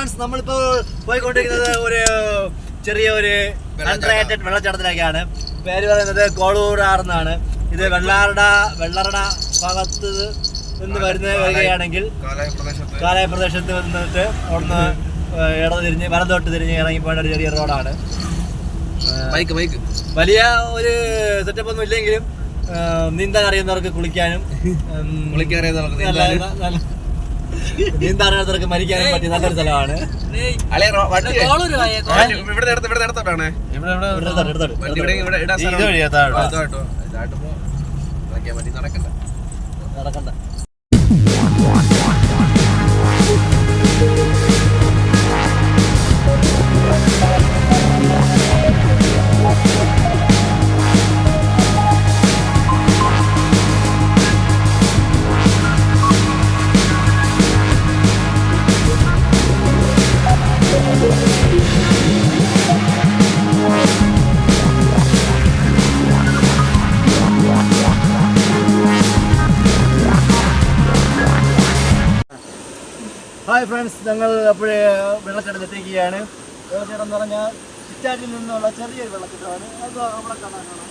Friends നമ്മളിപ്പോ പോയിക്കൊണ്ടിരിക്കുന്നത് ഒരു ചെറിയ ഒരു അൺറേറ്റഡ് വെള്ളച്ചാട്ടത്തിലേക്കാണ്. പേര് പറയുന്നത് കോളൂരാർന്നാണ്. ഇത് വെള്ളാറട വെള്ളറട ഭാഗത്ത് നിന്ന് വരുന്ന വരികയാണെങ്കിൽ കാലായ പ്രദേശത്ത് നിന്നിട്ട് അവിടുന്ന് ഇടത് തിരിഞ്ഞ് വലതോട്ട് തിരിഞ്ഞ് ഇറങ്ങി പോയ ഒരു ചെറിയ റോഡാണ്. ബൈക്ക് ബൈക്ക് വലിയ ഒരു സെറ്റപ്പ് ഒന്നും ഇല്ലെങ്കിലും നീന്താൻ അറിയുന്നവർക്ക് കുളിക്കാനും കുളിക്കാൻ അറിയാത്തവർക്ക് അറിയാത്തവർക്ക് മരിക്കാനും പറ്റിയ നല്ലൊരു സ്ഥലമാണ്. അളിയ ഹായ് ഫ്രണ്ട്സ് ഞങ്ങൾ അപ്പോഴേ വെള്ളച്ചാട്ടം എത്തിക്കുകയാണ് വെള്ളച്ചാട്ടം എന്ന് പറഞ്ഞാൽ ചിറ്റാറ്റിൽ നിന്നുള്ള ചെറിയൊരു വെള്ളച്ചാട്ടമാണ് അത് അവിടെ കാണാൻ കാണാം.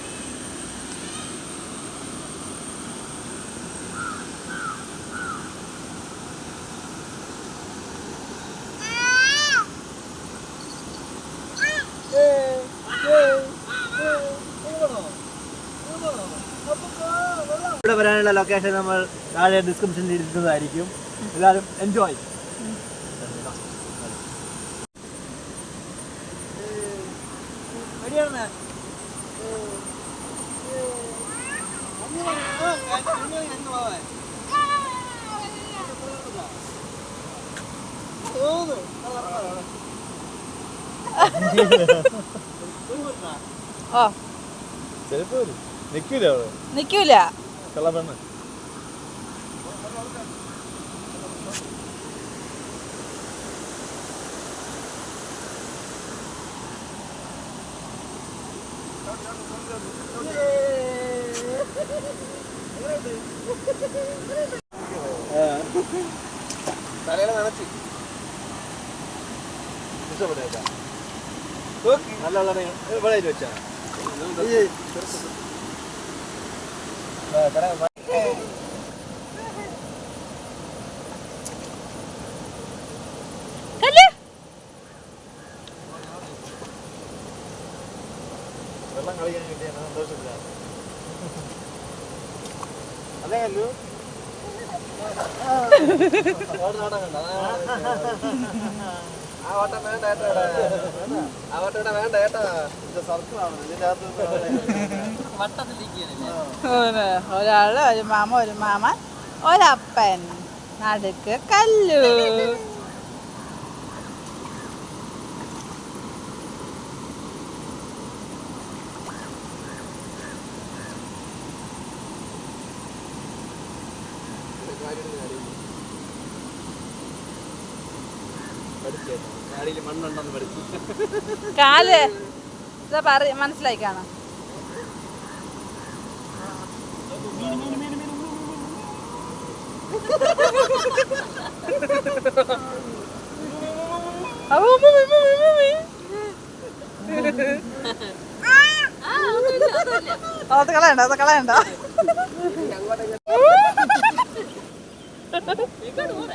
ഇവിടെ വരാനുള്ള ലൊക്കേഷൻ നമ്മൾ താഴെ ഡിസ്ക്രിപ്ഷനിൽ ഇരിക്കുന്നതായിരിക്കും എല്ലാവരും എൻജോയ് ഓ ചിലപ്പോ നിൽക്കൂല അവിടെ. നിക്കൂല. കള്ളപ്പെണ്ണ് തലയില നനച്ച് ഇഷ്ടപ്പെട്ടേക്കാം നല്ല വെള്ളം ഇവിടെ വെച്ചാ വെള്ളം കളിക്കാൻ കിട്ടിയ സന്തോഷമില്ല അതെ അല്ലു ആ ഓട്ടം വേണ്ട ഏട്ടാ ആ ഓട്ടം വേണ്ട ഏട്ടാ. സർക്കിളാണ്. ഇതിന്റെ അകത്ത് ഒരു ഒരാൾ ഒരു മാമ ഒരു മാമൻ ഒരപ്പൻ. നടുക്ക് കല്ലു. കാൽ ഇതാ പറ മനസ്സിലായി കാണാം. അത് കളയണ്ട അത് കളയണ്ട ゆかのまま。